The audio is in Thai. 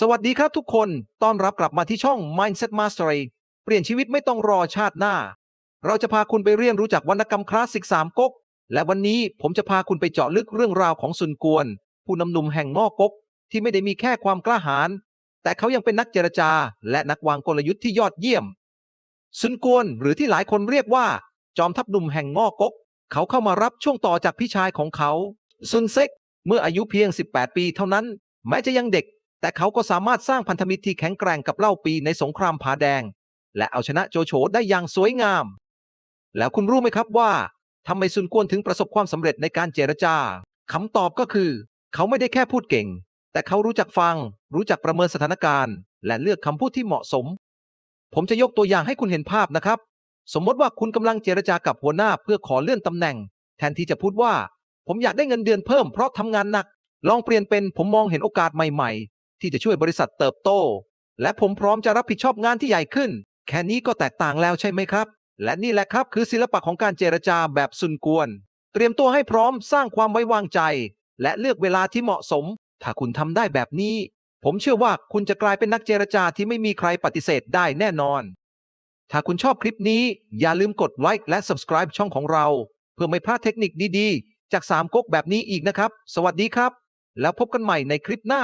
สวัสดีครับทุกคน ต้อนรับกลับมาที่ช่อง Mindset Mastery เปลี่ยนชีวิตไม่ต้องรอชาติหน้า เราจะพาคุณไปเรียนรู้จักวรรณกรรมคลาสสิกสามก๊ก และวันนี้ผมจะพาคุณไปเจาะลึกเรื่องราวของซุนกวน ผู้นำหนุ่มแห่งม่อก๊ก ที่ไม่ได้มีแค่ความกล้าหาญ แต่เขายังเป็นนักเจรจา และนักวางกลยุทธ์ที่ยอดเยี่ยม ซุนกวน หรือที่หลายคนเรียกว่า จอมทัพหนุ่มแห่งม่อก๊ก เขาเข้ามารับช่วงต่อจากพี่ชายของเขา ซุนเซ็ก เมื่ออายุเพียง 18 ปีเท่านั้น แม้จะยังเด็ก แต่เขาก็สามารถสร้างพันธมิตรที่แข็งแกร่งกับเล่าปีในสงครามผาแดง และเอาชนะโจโฉได้อย่างสวยงาม แล้วคุณรู้ไหมครับว่าทำไมซุนกวนถึงประสบความสำเร็จในการเจรจาคำตอบก็คือ เขาไม่ได้แค่พูดเก่ง แต่เขารู้จักฟัง รู้จักประเมินสถานการณ์ และเลือกคำพูดที่เหมาะสม ผมจะยกตัวอย่างให้คุณเห็นภาพนะครับ สมมติว่าคุณกำลังเจรจากับหัวหน้าเพื่อขอเลื่อนตำแหน่ง แทนที่จะพูดว่า ผมอยากได้เงินเดือนเพิ่มเพราะทำงานหนัก ลองเปลี่ยนเป็นผมมองเห็นโอกาสใหม่ๆ ที่จะช่วยบริษัทเติบโต และผมพร้อมจะรับผิดชอบงานที่ใหญ่ขึ้น แค่นี้ก็แตกต่างแล้วใช่ไหมครับ และนี่แหละครับคือศิลปะของการเจรจาแบบซุนกวน เตรียมตัวให้พร้อมสร้างความไว้วางใจ และเลือกเวลาที่เหมาะสม ถ้าคุณทำได้แบบนี้ ผมเชื่อว่าคุณจะกลายเป็นนักเจรจาที่ไม่มีใครปฏิเสธได้แน่นอน ถ้าคุณชอบคลิปนี้ อย่าลืมกดไลค์และ subscribe ช่องของเรา เพื่อไม่พลาดเทคนิคดีๆ จากสามก๊กแบบนี้อีกนะครับ สวัสดีครับ แล้วพบกันใหม่ในคลิปหน้า